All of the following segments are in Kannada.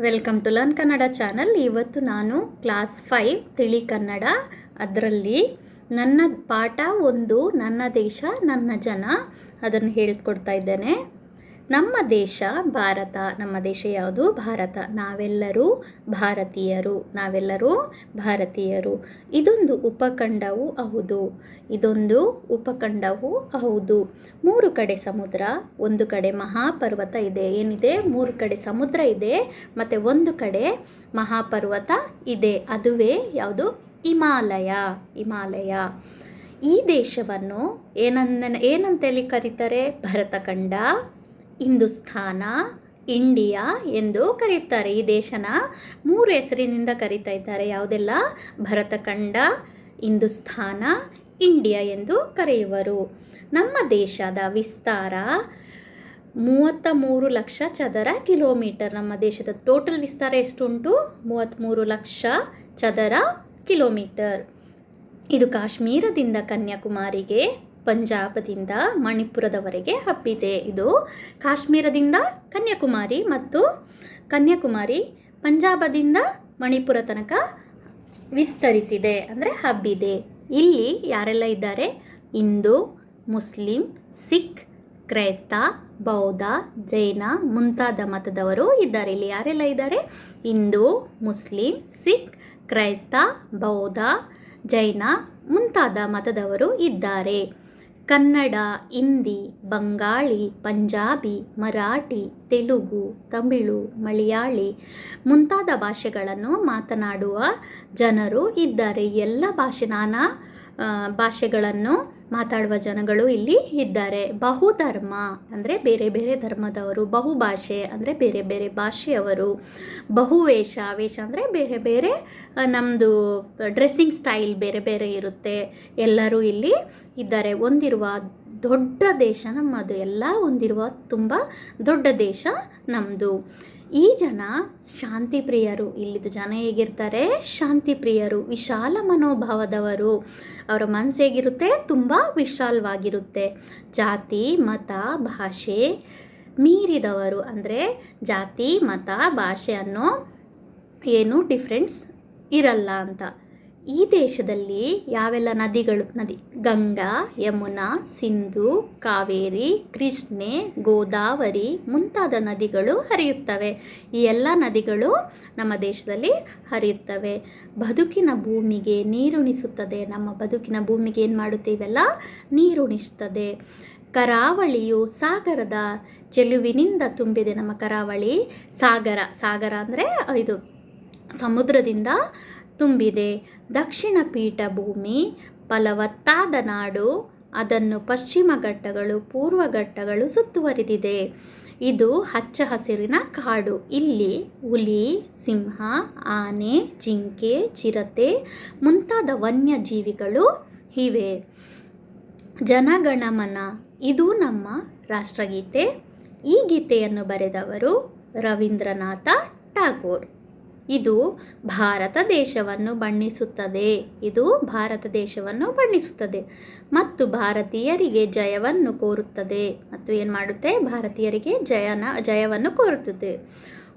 Welcome to learn Kannada channel ಇವತ್ತು ನಾನು ಕ್ಲಾಸ್ ಫೈವ್ ತಿಳಿ ಕನ್ನಡ. ಅದರಲ್ಲಿ ನನ್ನ ಪಾಠ ಒಂದು, ನನ್ನ ದೇಶ, ನನ್ನ ಜನ. ಅದನ್ನು ಹೇಳ್ಕೊಡ್ತಾ ಇದ್ದೇನೆ. ನಮ್ಮ ದೇಶ ಭಾರತ, ನಮ್ಮ ದೇಶ ಯಾವುದು? ಭಾರತ. ನಾವೆಲ್ಲರೂ ಭಾರತೀಯರು. ನಾವೆಲ್ಲರೂ ಭಾರತೀಯರು. ಇದೊಂದು ಉಪಖಂಡವೂ ಹೌದು. ಇದೊಂದು ಉಪಖಂಡವೂ ಹೌದು. ಮೂರು ಕಡೆ ಸಮುದ್ರ, ಒಂದು ಕಡೆ ಮಹಾಪರ್ವತ ಇದೆ. ಏನಿದೆ? ಮೂರು ಕಡೆ ಸಮುದ್ರ ಇದೆ. ಮತ್ತು ಒಂದು ಕಡೆ ಮಹಾಪರ್ವತ ಇದೆ. ಅದುವೇ ಯಾವುದು? ಹಿಮಾಲಯ. ಹಿಮಾಲಯ. ಈ ದೇಶವನ್ನು ಏನನ್ನ, ಏನಂತೇಳಿ ಕರೀತಾರೆ? ಭರತಖಂಡ. ಹಿಂದೂಸ್ಥಾನ, ಇಂಡಿಯಾ ಎಂದು ಕರೆಯುತ್ತಾರೆ. ಈ ದೇಶನ ಮೂರು ಹೆಸರಿನಿಂದ ಕರೀತಾ ಇದ್ದಾರೆ. ಯಾವುದೆಲ್ಲ? ಭರತಖಂಡ, ಹಿಂದೂಸ್ಥಾನ, ಇಂಡಿಯಾ ಎಂದು ಕರೆಯುವರು. ನಮ್ಮ ದೇಶದ ವಿಸ್ತಾರ ಮೂವತ್ತ ಮೂರು ಲಕ್ಷ ಚದರ ಕಿಲೋಮೀಟರ್. ನಮ್ಮ ದೇಶದ ಟೋಟಲ್ ವಿಸ್ತಾರ ಎಷ್ಟುಂಟು? ಮೂವತ್ತ್ಮೂರು ಲಕ್ಷ ಚದರ ಕಿಲೋಮೀಟರ್. ಇದು ಕಾಶ್ಮೀರದಿಂದ ಕನ್ಯಾಕುಮಾರಿಗೆ ಪಂಜಾಬದಿಂದ ಮಣಿಪುರದವರೆಗೆ ಹಬ್ಬಿದೆ. ಇದು ಕಾಶ್ಮೀರದಿಂದ ಕನ್ಯಾಕುಮಾರಿ ಮತ್ತು ಕನ್ಯಾಕುಮಾರಿ ಪಂಜಾಬದಿಂದ ಮಣಿಪುರ ತನಕ ವಿಸ್ತರಿಸಿದೆ. ಅಂದರೆ ಹಬ್ಬಿದೆ. ಇಲ್ಲಿ ಯಾರೆಲ್ಲ ಇದ್ದಾರೆ? ಹಿಂದೂ, ಮುಸ್ಲಿಂ, ಸಿಖ್, ಕ್ರೈಸ್ತ, ಬೌದ್ಧ, ಜೈನ ಮುಂತಾದ ಮತದವರು ಇದ್ದಾರೆ. ಇಲ್ಲಿ ಯಾರೆಲ್ಲ ಇದ್ದಾರೆ? ಹಿಂದೂ, ಮುಸ್ಲಿಂ, ಸಿಖ್, ಕ್ರೈಸ್ತ, ಬೌದ್ಧ, ಜೈನ ಮುಂತಾದ ಮತದವರು ಇದ್ದಾರೆ. ಕನ್ನಡ, ಹಿಂದಿ, ಬಂಗಾಳಿ, ಪಂಜಾಬಿ, ಮರಾಠಿ, ತೆಲುಗು, ತಮಿಳು, ಮಲಯಾಳಿ ಮುಂತಾದ ಭಾಷೆಗಳನ್ನು ಮಾತನಾಡುವ ಜನರು ಇದ್ದಾರೆ. ಎಲ್ಲ ಭಾಷೆ ನಾನಾ ಭಾಷೆಗಳನ್ನು ಮಾತಾಡುವ ಜನಗಳು ಇಲ್ಲಿ ಇದ್ದಾರೆ. ಬಹುಧರ್ಮ ಅಂದರೆ ಬೇರೆ ಬೇರೆ ಧರ್ಮದವರು, ಬಹುಭಾಷೆ ಅಂದರೆ ಬೇರೆ ಬೇರೆ ಭಾಷೆಯವರು, ಬಹುವೇಷ, ವೇಷ ಅಂದರೆ ಬೇರೆ ಬೇರೆ ನಮ್ಮದು ಡ್ರೆಸ್ಸಿಂಗ್ ಸ್ಟೈಲ್ ಬೇರೆ ಬೇರೆ ಇರುತ್ತೆ. ಎಲ್ಲರೂ ಇಲ್ಲಿ ಇದ್ದಾರೆ. ಒಂದಿರುವ ದೊಡ್ಡ ದೇಶ ನಮ್ಮದು ಎಲ್ಲ ಹೊಂದಿರುವ ತುಂಬ ದೊಡ್ಡ ದೇಶ ನಮ್ಮದು ಈ ಜನ ಶಾಂತಿ ಪ್ರಿಯರು. ಇಲ್ಲಿದ್ದು ಜನ ಹೇಗಿರ್ತಾರೆ? ಶಾಂತಿ ಪ್ರಿಯರು, ವಿಶಾಲ ಮನೋಭಾವದವರು. ಅವರ ಮನಸ್ಸು ಹೇಗಿರುತ್ತೆ? ತುಂಬ ವಿಶಾಲವಾಗಿರುತ್ತೆ. ಜಾತಿ, ಮತ, ಭಾಷೆ ಮೀರಿದವರು. ಅಂದರೆ ಜಾತಿ, ಮತ, ಭಾಷೆ ಅನ್ನೋ ಏನು ಡಿಫ್ರೆನ್ಸ್ ಇರಲ್ಲ ಅಂತ. ಈ ದೇಶದಲ್ಲಿ ಯಾವೆಲ್ಲ ನದಿಗಳು? ನದಿ, ಗಂಗಾ, ಯಮುನಾ, ಸಿಂಧು, ಕಾವೇರಿ, ಕೃಷ್ಣೆ, ಗೋದಾವರಿ ಮುಂತಾದ ನದಿಗಳು ಹರಿಯುತ್ತವೆ. ಈ ಎಲ್ಲ ನದಿಗಳು ನಮ್ಮ ದೇಶದಲ್ಲಿ ಹರಿಯುತ್ತವೆ. ಬದುಕಿನ ಭೂಮಿಗೆ ನೀರುಣಿಸುತ್ತದೆ. ನಮ್ಮ ಬದುಕಿನ ಭೂಮಿಗೆ ಏನು ಮಾಡುತ್ತೆ ಇವೆಲ್ಲ? ನೀರುಣಿಸ್ತದೆ. ಕರಾವಳಿಯು ಸಾಗರದ ಚೆಲುವಿನಿಂದ ತುಂಬಿದೆ ನಮ್ಮ ಕರಾವಳಿ. ಸಾಗರ ಸಾಗರ ಅಂದರೆ ಇದು ಸಮುದ್ರದಿಂದ ತುಂಬಿದೆ. ದಕ್ಷಿಣ ಪೀಠಭೂಮಿ ಫಲವತ್ತಾದ ನಾಡು, ಅದನ್ನು ಪಶ್ಚಿಮ ಘಟ್ಟಗಳು, ಪೂರ್ವ ಘಟ್ಟಗಳು ಸುತ್ತುವರಿದಿದೆ. ಇದು ಹಚ್ಚ ಹಸಿರಿನ ಕಾಡು. ಇಲ್ಲಿ ಹುಲಿ, ಸಿಂಹ, ಆನೆ, ಜಿಂಕೆ, ಚಿರತೆ ಮುಂತಾದ ವನ್ಯಜೀವಿಗಳು ಇವೆ. ಜನಗಣಮನ. ಇದು ನಮ್ಮ ರಾಷ್ಟ್ರಗೀತೆ. ಈ ಗೀತೆಯನ್ನು ಬರೆದವರು ರವೀಂದ್ರನಾಥ ಟಾಗೋರ್ ಇದು ಭಾರತ ದೇಶವನ್ನು ಬಣ್ಣಿಸುತ್ತದೆ. ಇದು ಭಾರತ ದೇಶವನ್ನು ಬಣ್ಣಿಸುತ್ತದೆ. ಮತ್ತು ಭಾರತೀಯರಿಗೆ ಜಯವನ್ನು ಕೋರುತ್ತದೆ. ಮತ್ತು ಏನು ಮಾಡುತ್ತೆ? ಭಾರತೀಯರಿಗೆ ಜಯನ, ಜಯವನ್ನು ಕೋರುತ್ತದೆ.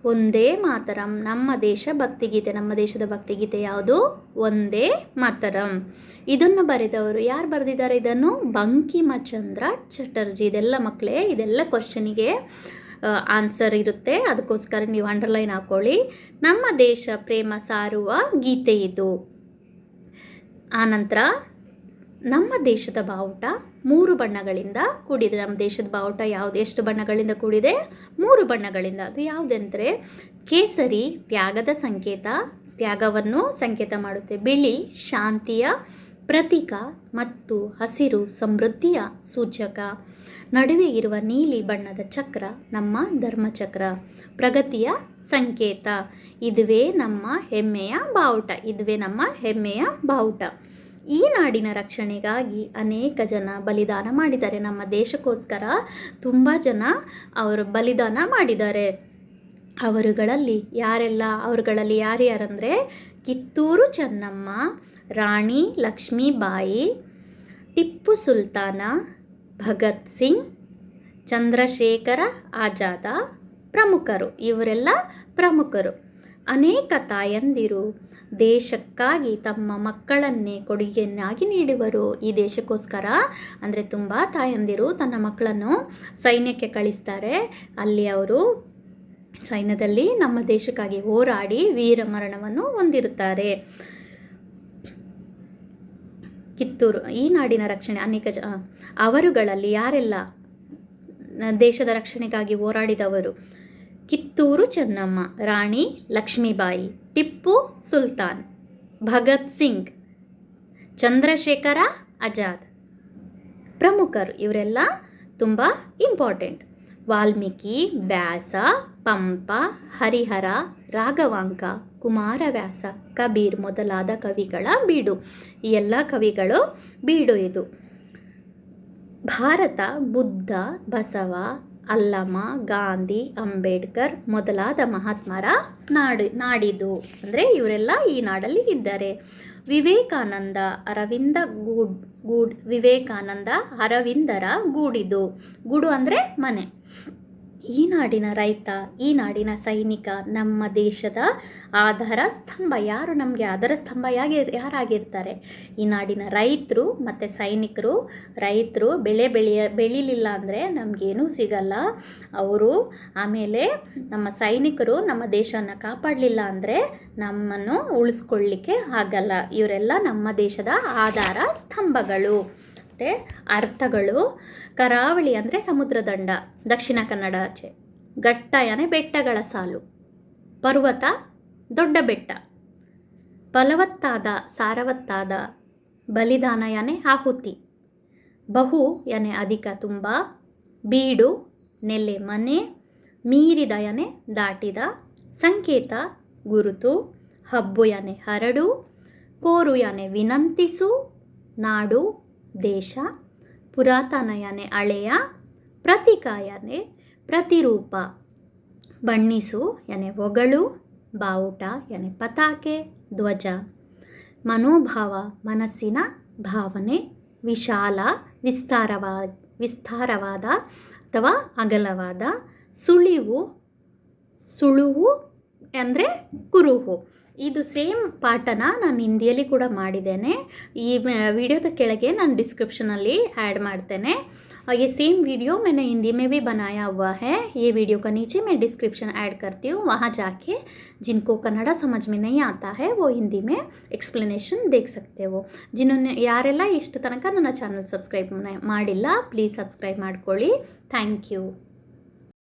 ಒಂದೇ ಮಾತರಂ. ನಮ್ಮ ದೇಶ ಭಕ್ತಿಗೀತೆ, ನಮ್ಮ ದೇಶದ ಭಕ್ತಿಗೀತೆ ಯಾವುದು? ಒಂದೇ ಮಾತರಂ. ಇದನ್ನು ಬರೆದವರು ಯಾರು ಬರೆದಿದ್ದಾರೆ ಇದನ್ನು? ಬಂಕಿಮಚಂದ್ರ ಚಟರ್ಜಿ. ಇದೆಲ್ಲ ಮಕ್ಕಳೇ ಇದೆಲ್ಲ ಕ್ವಶನಿಗೆ ಆನ್ಸರ್ ಇರುತ್ತೆ. ಅದಕ್ಕೋಸ್ಕರ ನೀವು ಅಂಡರ್ಲೈನ್ ಹಾಕೊಳ್ಳಿ. ನಮ್ಮ ದೇಶ ಪ್ರೇಮ ಸಾರುವ ಗೀತೆ ಇದು. ಆನಂತರ ನಮ್ಮ ದೇಶದ ಬಾವುಟ ಮೂರು ಬಣ್ಣಗಳಿಂದ ಕೂಡಿದೆ. ನಮ್ಮ ದೇಶದ ಬಾವುಟ ಯಾವುದು? ಎಷ್ಟು ಬಣ್ಣಗಳಿಂದ ಕೂಡಿದೆ? ಮೂರು ಬಣ್ಣಗಳಿಂದ. ಅದು ಯಾವುದೆಂದರೆ, ಕೇಸರಿ ತ್ಯಾಗದ ಸಂಕೇತ, ತ್ಯಾಗವನ್ನು ಸಂಕೇತ ಮಾಡುತ್ತೆ. ಬಿಳಿ ಶಾಂತಿಯ ಪ್ರತೀಕ ಮತ್ತು ಹಸಿರು ಸಮೃದ್ಧಿಯ ಸೂಚಕ. ನಡುವೆ ಇರುವ ನೀಲಿ ಬಣ್ಣದ ಚಕ್ರ ನಮ್ಮ ಧರ್ಮಚಕ್ರ. ಪ್ರಗತಿಯ ಸಂಕೇತ. ಇದುವೇ ನಮ್ಮ ಹೆಮ್ಮೆಯ ಬಾವುಟ. ಇದುವೇ ನಮ್ಮ ಹೆಮ್ಮೆಯ ಬಾವುಟ. ಈ ನಾಡಿನ ರಕ್ಷಣೆಗಾಗಿ ಅನೇಕ ಜನ ಬಲಿದಾನ ಮಾಡಿದ್ದಾರೆ. ನಮ್ಮ ದೇಶಕ್ಕೋಸ್ಕರ ತುಂಬ ಜನ ಅವರು ಬಲಿದಾನ ಮಾಡಿದ್ದಾರೆ. ಅವರುಗಳಲ್ಲಿ ಯಾರೆಲ್ಲ, ಅವರುಗಳಲ್ಲಿ ಯಾರ್ಯಾರಂದರೆ ಕಿತ್ತೂರು ಚೆನ್ನಮ್ಮ, ರಾಣಿ ಲಕ್ಷ್ಮೀಬಾಯಿ, ಟಿಪ್ಪು ಸುಲ್ತಾನ ಭಗತ್ ಸಿಂಗ್, ಚಂದ್ರಶೇಖರ ಆಜಾದ ಪ್ರಮುಖರು. ಇವರೆಲ್ಲ ಪ್ರಮುಖರು. ಅನೇಕ ತಾಯಂದಿರು ದೇಶಕ್ಕಾಗಿ ತಮ್ಮ ಮಕ್ಕಳನ್ನೇ ಕೊಡುಗೆಯನ್ನಾಗಿ ನೀಡುವರು. ಈ ದೇಶಕ್ಕೋಸ್ಕರ ಅಂದರೆ ತುಂಬ ತಾಯಂದಿರು ತನ್ನ ಮಕ್ಕಳನ್ನು ಸೈನ್ಯಕ್ಕೆ ಕಳಿಸ್ತಾರೆ. ಅಲ್ಲಿ ಅವರು ಸೈನ್ಯದಲ್ಲಿ ನಮ್ಮ ದೇಶಕ್ಕಾಗಿ ಹೋರಾಡಿ ವೀರಮರಣವನ್ನು ಹೊಂದಿರುತ್ತಾರೆ. ಕಿತ್ತೂರು, ಈ ನಾಡಿನ ರಕ್ಷಣೆ ಅನೇಕ ಜ ಅವರುಗಳಲ್ಲಿ ಯಾರೆಲ್ಲ ದೇಶದ ರಕ್ಷಣೆಗಾಗಿ ಹೋರಾಡಿದವರು? ಕಿತ್ತೂರು ಚೆನ್ನಮ್ಮ, ರಾಣಿ ಲಕ್ಷ್ಮೀಬಾಯಿ, ಟಿಪ್ಪು ಸುಲ್ತಾನ್, ಭಗತ್ ಸಿಂಗ್, ಚಂದ್ರಶೇಖರ ಆಜಾದ್. ಪ್ರಮುಖರು ಇವರೆಲ್ಲ ತುಂಬ ಇಂಪಾರ್ಟೆಂಟ್ ವಾಲ್ಮೀಕಿ, ವ್ಯಾಸ, ಪಂಪ, ಹರಿಹರ, ರಾಘವಾಂಕ, ಕುಮಾರವ್ಯಾಸ, ಕಬೀರ್ ಮೊದಲಾದ ಕವಿಗಳ ಬೀಡು. ಈ ಎಲ್ಲ ಕವಿಗಳು ಬೀಡು ಇದು. ಭಾರತ, ಬುದ್ಧ, ಬಸವ ಅಲ್ಲಮ ಗಾಂಧಿ, ಅಂಬೇಡ್ಕರ್ ಮೊದಲಾದ ಮಹಾತ್ಮರ ನಾಡು, ನಾಡಿದು. ಅಂದರೆ ಇವರೆಲ್ಲ ಈ ನಾಡಲ್ಲಿ ಇದ್ದಾರೆ. ವಿವೇಕಾನಂದ, ಅರವಿಂದ ಗೂಡ್ ಗೂಡ್ ವಿವೇಕಾನಂದ ಅರವಿಂದರ ಗೂಡಿದು. ಗೂಡು ಅಂದರೆ ಮನೆ. ಈ ನಾಡಿನ ರೈತ, ಈ ನಾಡಿನ ಸೈನಿಕ, ನಮ್ಮ ದೇಶದ ಆಧಾರ ಸ್ತಂಭ. ಯಾರು ನಮಗೆ ಆಧಾರ ಸ್ತಂಭ ಯಾಗಿ, ಯಾರಾಗಿರ್ತಾರೆ? ಈ ನಾಡಿನ ರೈತರು ಮತ್ತು ಸೈನಿಕರು, ರೈತರು ಬೆಳೆ ಬೆಳೆಯ, ಬೆಳಿಲಿಲ್ಲ ಅಂದರೆ ನಮಗೇನೂ ಸಿಗಲ್ಲ. ಅವರು ಆಮೇಲೆ ನಮ್ಮ ಸೈನಿಕರು ನಮ್ಮ ದೇಶವನ್ನು ಕಾಪಾಡಲಿಲ್ಲ ಅಂದರೆ ನಮ್ಮನ್ನು ಉಳಿಸ್ಕೊಳ್ಳಿಕ್ಕೆ ಆಗಲ್ಲ. ಇವರೆಲ್ಲ ನಮ್ಮ ದೇಶದ ಆಧಾರ ಸ್ತಂಭಗಳು. ಮತ್ತು ಅರ್ಥಗಳು. ಕರಾವಳಿ ಅಂದರೆ ಸಮುದ್ರ ದಂಡ, ದಕ್ಷಿಣ ಕನ್ನಡ ಆಚೆ. ಘಟ್ಟ ಯಾನೆ ಬೆಟ್ಟಗಳ ಸಾಲು. ಪರ್ವತ, ದೊಡ್ಡ ಬೆಟ್ಟ. ಫಲವತ್ತಾದ, ಸಾರವತ್ತಾದ ಬಲಿದಾನ ಯಾನೆ ಆಹುತಿ. ಬಹು ಯಾನೆ ಅಧಿಕ ತುಂಬ, ಬೀಡು, ನೆಲೆ ಮನೆ, ಮೀರಿದ ಯಾನೆ ದಾಟಿದ, ಸಂಕೇತ, ಗುರುತು, ಹಬ್ಬು ಯಾನೆ ಹರಡು, ಕೋರು ಯಾನೆ ವಿನಂತಿಸು, ನಾಡು ದೇಶ ಪುರಾತನ ಯಾನೆ ಹಳೆಯ ಪ್ರತೀಕ ಯಾನೆ ಪ್ರತಿರೂಪ. ಬಣ್ಣಿಸು ಎನೆ ಒಗಳು ಬಾವುಟ ಎನೆ ಪತಾಕೆ, ಧ್ವಜ. ಮನೋಭಾವ, ಮನಸ್ಸಿನ ಭಾವನೆ, ವಿಶಾಲ ವಿಸ್ತಾರವಾದ ವಿಸ್ತಾರವಾದ ಅಥವಾ ಅಗಲವಾದ, ಸುಳಿವು ಸುಳುವು ಅಂದರೆ ಕುರುಹು. ಇದು ಸೇಮ್ ಪಾಠನ ನಾನು ಹಿಂದಿಯಲ್ಲಿ ಕೂಡ ಮಾಡಿದ್ದೇನೆ ಈ ವಿಡಿಯೋದ ಕೆಳಗೆ ನಾನು ಡಿಸ್ಕ್ರಿಪ್ಷನಲ್ಲಿ ऐड ಮಾಡ್ತೇನೆ ये सेम वीडियो मैंने हिंदी में भी बनाया हुआ है ये वीडियो का नीचे मैं डिस्क्रिप्शन ऐड करती हूँ वहाँ जाके जिनको कन्नड़ समझ में नहीं आता है वो हिंदी में एक्सप्लेनेशन देख सकते हो जिन्होंने ಯಾರೆಲ್ಲ ಇಷ್ಟು ತನಕ ನನ್ನ ಚಾನಲ್ ಸಬ್ಸ್ಕ್ರೈಬ್ ಮಾಡಿಲ್ಲ ಪ್ಲೀಸ್ ಸಬ್ಸ್ಕ್ರೈಬ್ ಮಾಡ್ಕೊಳ್ಳಿ ಥ್ಯಾಂಕ್ ಯು